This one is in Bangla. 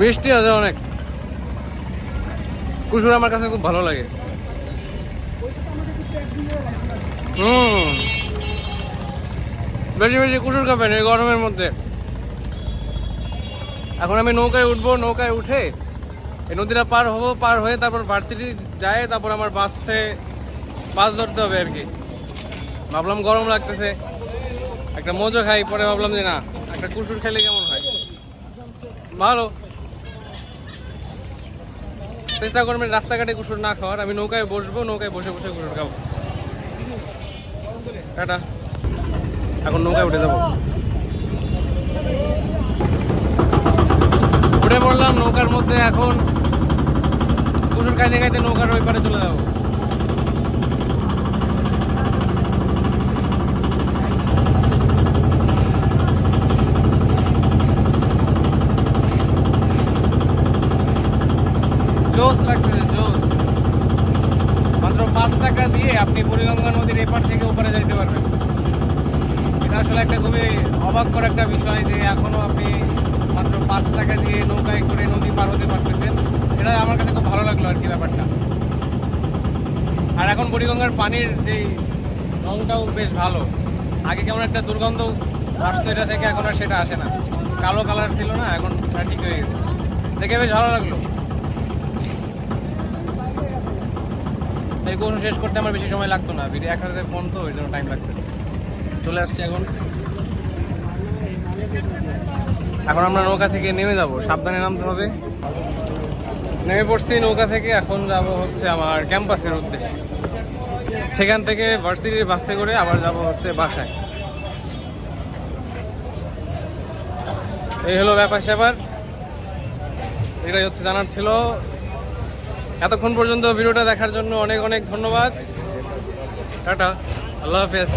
মিষ্টি আছে অনেক। কুসুর আমার কাছে খুব ভালো লাগে। হুম। বেশি বেশি কুসুর খাবেন এই গরমের মধ্যে। এখন আমি নৌকায় উঠবো, নৌকায় উঠে এই নদীটা পার হব, পার হয়ে তারপর ভার্সিটি যায়, তারপর আমার বাসে বাস ধরতে হবে আর কি ভাবলাম গরম লাগতেছে। একটা মোজো খাই, পরে ভাবলাম যে না, একটা কুসুর খেলে কেমন হয়? ভালো। চেষ্টা করবেন রাস্তাঘাটে কুসুর না খাওয়ার, আমি নৌকায় বসবো, নৌকায় বসে বসে কুসুর খাব। টাটা। এখন নৌকায় উঠে যাব। উঠে পড়লাম নৌকার মধ্যে, এখন কুসুর খাইতে খাইতে নৌকার ওই পারে চলে যাব। জোস লাগতেছে জোস মাত্র পাঁচ টাকা দিয়ে আপনি বুড়িগঙ্গা নদীর এপার থেকে উপরে যাইতে পারবেন। এটা আসলে একটা খুবই অবাক করা একটা বিষয় যে এখনও আপনি মাত্র পাঁচ টাকা দিয়ে নৌকায় করে নদী পার হতে পারতেছেন। এটা আমার কাছে খুব ভালো লাগল আর কি ব্যাপারটা। আর এখন বুড়িগঙ্গার পানির যেই রংটাও বেশ ভালো। আগে কেমন একটা দুর্গন্ধ আসতো এটা থেকে এখন আর সেটা আসে না। কালো কালার ছিল না, এখন ঠিক হয়ে গেছে। দেখে বেশ ভালো লাগল। কোন শেষ করতে আমার বেশি সময় লাগতো না, ভিডিও এক হাতে ফোন তো ওই জন্য টাইম লাগতেছে। চলে আসছি এখন। এখন আমরা নৌকা থেকে নেমে যাব, সাবধানে নামতে হবে। নেমে পড়ছি নৌকা থেকে, এখন যাব হচ্ছে আমার ক্যাম্পাসের উদ্দেশ্যে। সেখান থেকে ভার্সিটির বাসে করে আবার যাব হচ্ছে বাসায়। এই হলো ব্যাপার স্যাপার এটাই হচ্ছে জানার ছিল। এতক্ষণ পর্যন্ত ভিডিওটা দেখার জন্য অনেক অনেক ধন্যবাদ। টাটা। আল্লাহ হাফেজ।